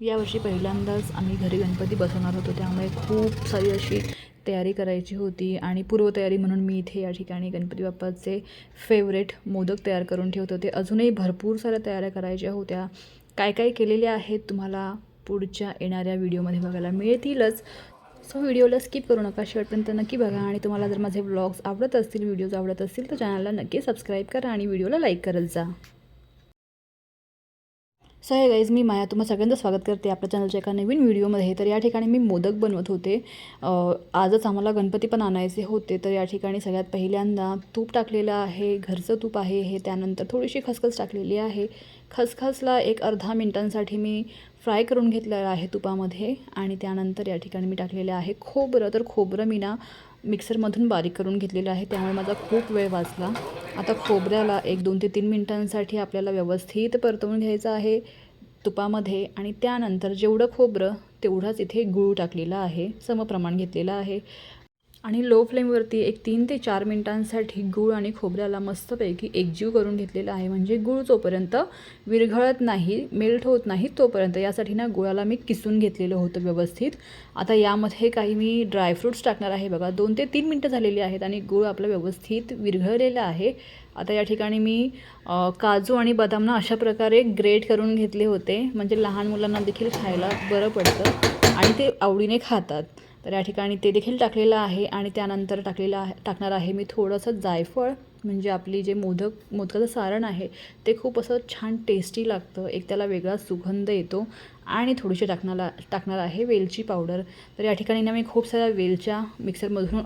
यावर्षी पहिल्यांदाच आम्ही घरी गणपती बसवणार होतो. त्यामुळे खूप सारी अशी तयारी करायची होती आणि पूर्वतयारी म्हणून मी इथे या ठिकाणी गणपती बाप्पाचे फेवरेट मोदक तयार करून ठेवत होते. अजूनही भरपूर साऱ्या तयाऱ्या करायच्या होत्या. काय काय केलेल्या आहेत तुम्हाला पुढच्या येणाऱ्या व्हिडिओमध्ये बघायला मिळतीलच. सो व्हिडिओला स्किप करू नका. शेवटपर्यंत नक्की बघा आणि तुम्हाला जर माझे ब्लॉग्स आवडत असतील व्हिडिओज आवडत असतील तर चॅनलला नक्की सबस्क्राईब करा आणि व्हिडिओला लाईक करत जा. सो हे गाईज मी माया तुम्हा सगळ्यांचं स्वागत करते आपल्या चॅनलच्या एका नवीन व्हिडिओमध्ये तर या ठिकाणी मी मोदक बनवत होते. आजच आम्हाला गणपती पण आणायचे होते. तर या ठिकाणी सगळ्यात पहिल्यांदा तूप टाकलेलं आहे घरचं तूप आहे. हे त्यानंतर थोडीशी खसखस टाकलेली आहे. खसखसला एक अर्धा मिनटांसाठी मी फ्राय करून घेतलेलं आहे तुपामध्ये. आणि त्यानंतर या ठिकाणी मी टाकलेलं आहे खोबरं. तर खोबरं मी ना मिक्सरमधून बारीक करून घेतलेलं आहे. त्यामुळे माझा खूप वेळ वाचला. आता खोबऱ्याला एक दोन ते तीन मिनटांसाठी आपल्याला व्यवस्थित परतवून घ्यायचं आहे तुपामध्ये. आणि त्यानंतर जेवढं खोबरं तेवढाच इथे गूळ टाकलेला आहे. समप्रमाण घेतलेलं आहे. आणि लो फ्लेमवरती एक तीन ते चार मिनटांसाठी गूळ आणि खोबऱ्याला मस्तपैकी एकजीव करून घेतलेला आहे. म्हणजे गूळ जोपर्यंत विरघळत नाही मेल्ट होत नाही तोपर्यंत यासाठी ना गुळाला मी किसून घेतलेलं होतं व्यवस्थित. आता यामध्ये काही मी ड्रायफ्रूट्स टाकणार आहे बघा. दोन ते तीन मिनटं झालेली आहेत आणि गूळ आपला व्यवस्थित विरघळलेला आहे. आता या ठिकाणी मी काजू आणि बदामना अशा प्रकारे ग्रेट करून घेतले होते. म्हणजे लहान मुलांना देखील खायला बरं पडतं. आणि ते आवडीने खातात. तर या ठिकाणी ते देखील टाकलेलं आहे आणि त्यानंतर टाकलेलं आहे टाकणार आहे मी थोडंसं जायफळ. म्हणजे आपली जे मोदक मोदकाचं सारण आहे ते खूप असं छान टेस्टी लागतं. एक त्याला वेगळा सुगंध येतो आणि थोडीशी टाकणारा टाकणार आहे वेलची पावडर तर या ठिकाणी ना मी खूप साऱ्या वेलच्या मिक्सरमधून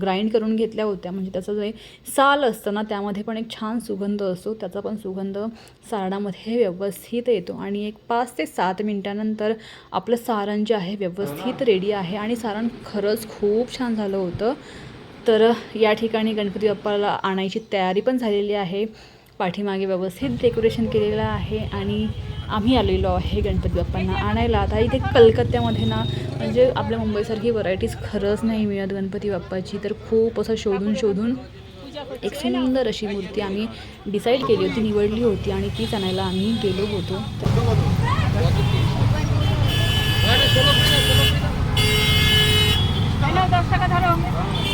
ग्राइंड करून घेतल्या होत्या. म्हणजे त्याचं जे साल असतं ना त्यामध्ये पण एक छान सुगंध असतो. त्याचा पण सुगंध सारणामध्ये व्यवस्थित येतो आणि एक पाच ते सात मिनटानंतर आपलं सारण जे आहे व्यवस्थित रेडी आहे आणि सारण खरंच खूप छान झालं होतं. तर या ठिकाणी गणपती बाप्पाला आणायची तयारी पण झालेली आहे. पाठीमागे व्यवस्थित डेकोरेशन केलेलं आहे आणि आम्ही आलेलो आहे गणपती बाप्पांना आणायला. आता इथे कलकत्त्यामध्ये ना म्हणजे आपल्या मुंबईसारखी व्हरायटीज खरंच नाही मिळत गणपती बाप्पाची. तर खूप असं शोधून शोधून एक सुंदर अशी मूर्ती आम्ही डिसाईड केली होती निवडली होती आणि तीच आणायला आम्ही गेलो होतो. तर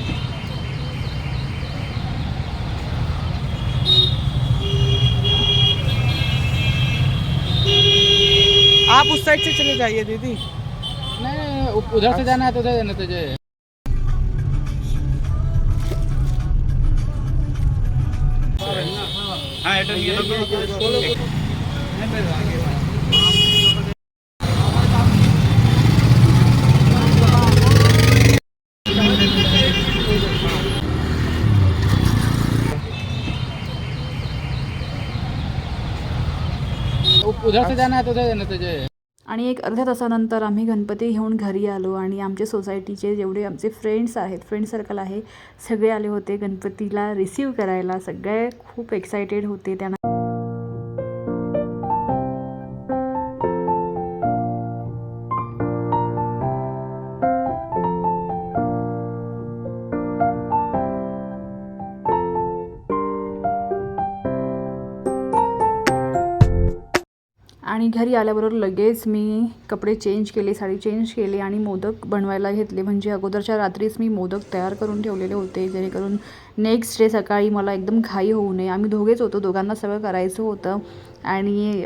आप उस साइड से चले जाइए दीदी। नहीं उधर से जाना है तो उधर जाना हाँ लोग उ- उधर से जाना है तो उधर जाना तुझे। आणि एक अर्ध्या तासानंतर आम्ही गणपती घेऊन घरी आलो आणि आमचे सोसायटीचे जेवढे आमचे फ्रेंड्स आहेत फ्रेंड सर्कल आहे सगळे आले होते गणपतीला रिसीव करायला. सगळे खूप एक्सायटेड होते त्यांना. घरी आल्याबरोबर लगेच मी कपडे चेंज केले साडी चेंज केली आणि मोदक बनवायला घेतले. म्हणजे अगोदरच्या रात्रीच मी मोदक तयार करून ठेवलेले होते जेणेकरून नेक्स्ट डे सकाळी मला एकदम घाई होऊ नये. आम्ही दोघेच होतो दोघांना सगळं करायचं होतं. आणि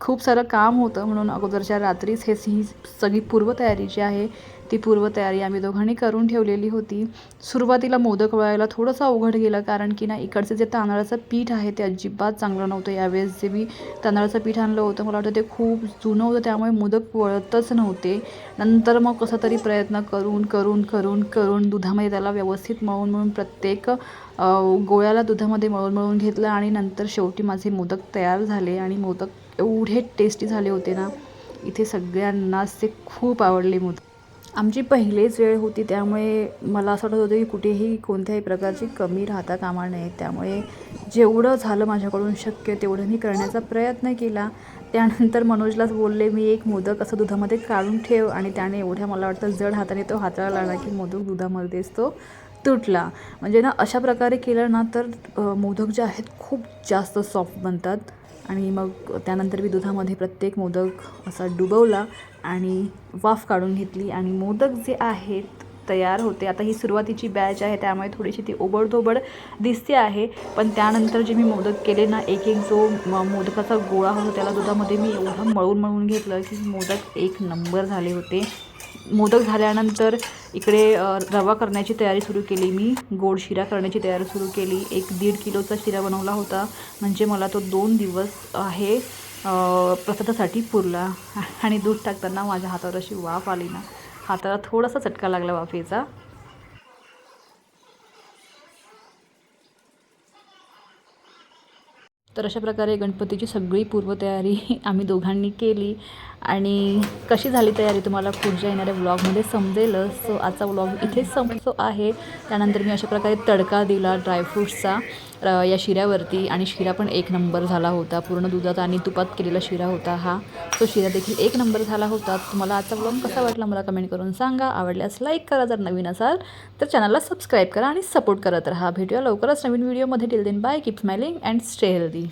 खूप सारं काम होतं म्हणून अगोदरच्या रात्रीच हे ही सगळी पूर्वतयारी जी आहे ती पूर्वतयारी आम्ही दोघांनी करून ठेवलेली होती. सुरुवातीला मोदक वळायला थोडंसं अवघड गेलं कारण की ना इकडचं जे तांदळाचं पीठ आहे ते अजिबात चांगलं नव्हतं. यावेळेस जे मी तांदळाचं पीठ आणलं होतं मला वाटतं ते खूप जुनं होतं त्यामुळे मोदक वळतच नव्हते. नंतर मग कसा तरी प्रयत्न करून करून करून करून दुधामध्ये त्याला व्यवस्थित मळून मळून प्रत्येक गोळ्याला दुधामध्ये मळून मळून घेतलं आणि नंतर शेवटी माझे मोदक तयार झाले. आणि मोदक एवढे टेस्टी झाले होते ना इथे सगळ्यांनाच ते खूप आवडले मोदक. आमची पहिलीच वेळ होती त्यामुळे मला असं वाटत होतं की कुठेही कोणत्याही प्रकारची कमी राहता कामा नये. त्यामुळे जेवढं झालं माझ्याकडून शक्य तेवढं मी करण्याचा प्रयत्न केला. त्यानंतर मनोजलाच बोलले मी एक मोदक असं दुधामध्ये काढून ठेव. आणि त्याने एवढ्या मला वाटतं जड हाताने तो हाताळा लागला की मोदक दुधामध्येच तो तुटला. म्हणजे ना अशा प्रकारे केलं ना तर मोदक जे आहेत खूप जास्त सॉफ्ट बनतात. आणि मग त्यानंतर मी दुधामध्ये प्रत्येक मोदक असा डुबवला आणि वाफ काढून घेतली. आणि मोदक जे आहेत तयार होते. आता ही सुरुवातीची बॅच आहे त्यामुळे थोडीशी ती ओबडधोबड दिसते आहे. पण त्यानंतर जे मी मोदक केले ना एक एक जो मोदकाचा गोळा होता त्याला दुधामध्ये मी एवढं मळून मळून घेतलं की मोदक एक नंबर झाले होते. मोदक झाल्यानंतर इकडे रवा करण्याची तयारी सुरू केली मी. गोड शिरा करण्याची तयारी सुरू केली. एक दीड किलोचा शिरा बनवला होता. म्हणजे मला तो दोन दिवस आहे प्रसादासाठी पुरला. आणि दूध टाकताना माझ्या हातावर अशी वाफ आली ना. हाताला थोडासा चटका लागला वाफेचा. तर अशा प्रकारे गणपतीची सगळी पूर्वतयारी आम्ही दोघांनी केली. आणि कशी झाली तयारी तुम्हाला पुढच्या येणाऱ्या व्लॉगमध्ये समजेलच. सो आजचा व्लॉग इथेच संपतो आहे. त्यानंतर मी अशा प्रकारे तडका दिला ड्रायफ्रूट्सचा या शिऱ्यावरती आणि शिरा पण एक नंबर झाला होता. पूर्ण दुधात आणि तुपात केलेला शिरा होता हा. तो शिरा देखील एक नंबर झाला होता. तुम्हाला आजचा ब्लॉग कसा वाटला मला कमेंट करून सांगा. आवडल्यास लाईक करा. जर नवीन असाल तर चॅनलला सबस्क्राईब करा आणि सपोर्ट करत राहा. भेटूया लवकरच नवीन व्हिडिओमध्ये till then bye keep smiling and stay healthy